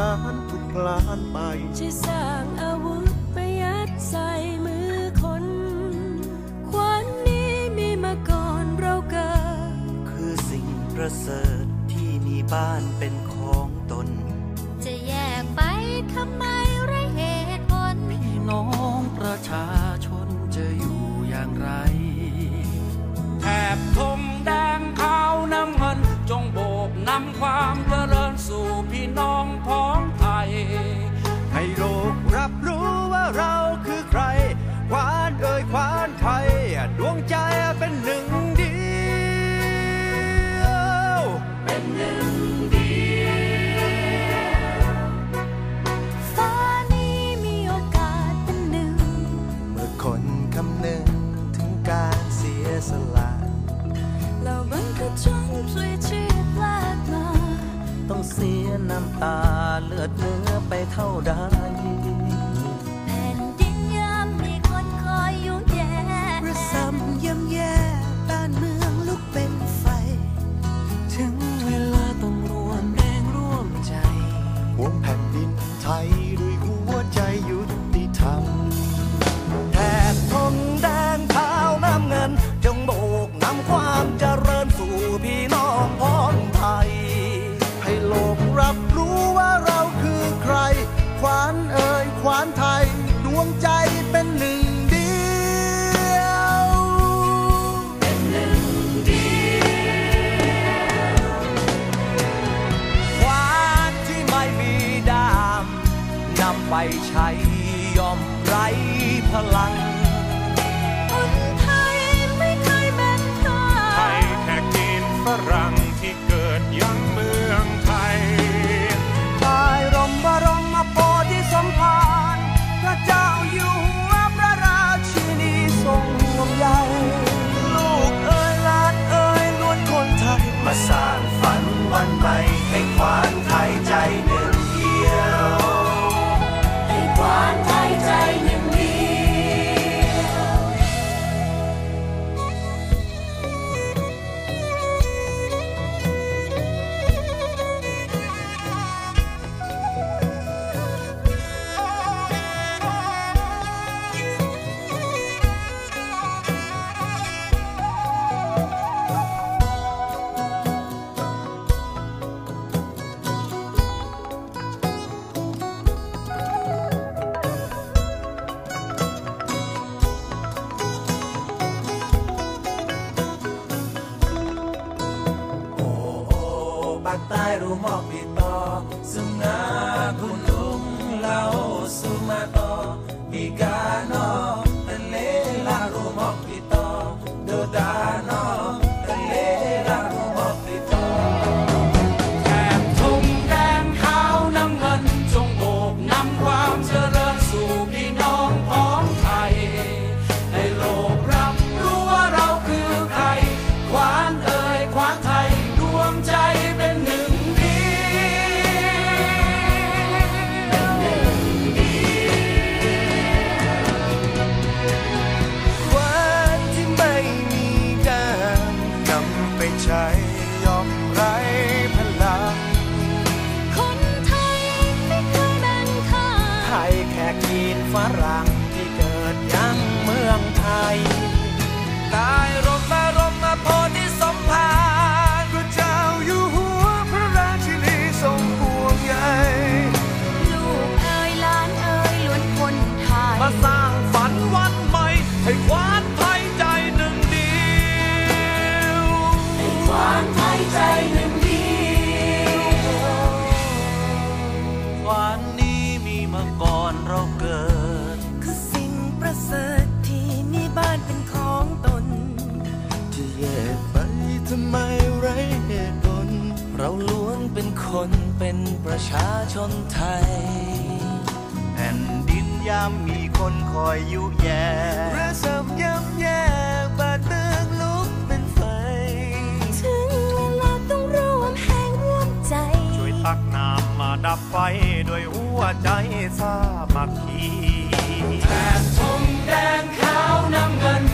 ล้านผุดพลานไปช่สร้างอาวุธประยัดใส่มือคน ควันนี้มีมาก่อนเราเกิด คือสิ่งประเสริฐที่มีบ้านเป็นของตน จะแยกไปทำไมไรเหตุผลพี่น้องประชาชนจะอยู่อย่างไรแทบทน น้ำตาเลือดเนื้อไปเท่าใดแผ่นดินยามมีคนคอยอยู่แย่ ไปใช้ย่อมไร้พลังคนไทยไม่เคยแบ่งกันไทยแขกจีนฝรั่ง pantai rumah pito sungai gunung laut sumato migano telela rumah dodano amarrar. คนเป็นประชาชนไทย แผ่นดินยามมีคนคอยอยู่แย่ระสมยำแย่บาดึมืงลุกเป็นไฟ ถึงเวลาต้องร่วมแห่งร่วมใจ ช่วยตักน้ำมาดับไฟด้วยหัวใจสามัคคีแถบทงแดงขาวน้ำเงิน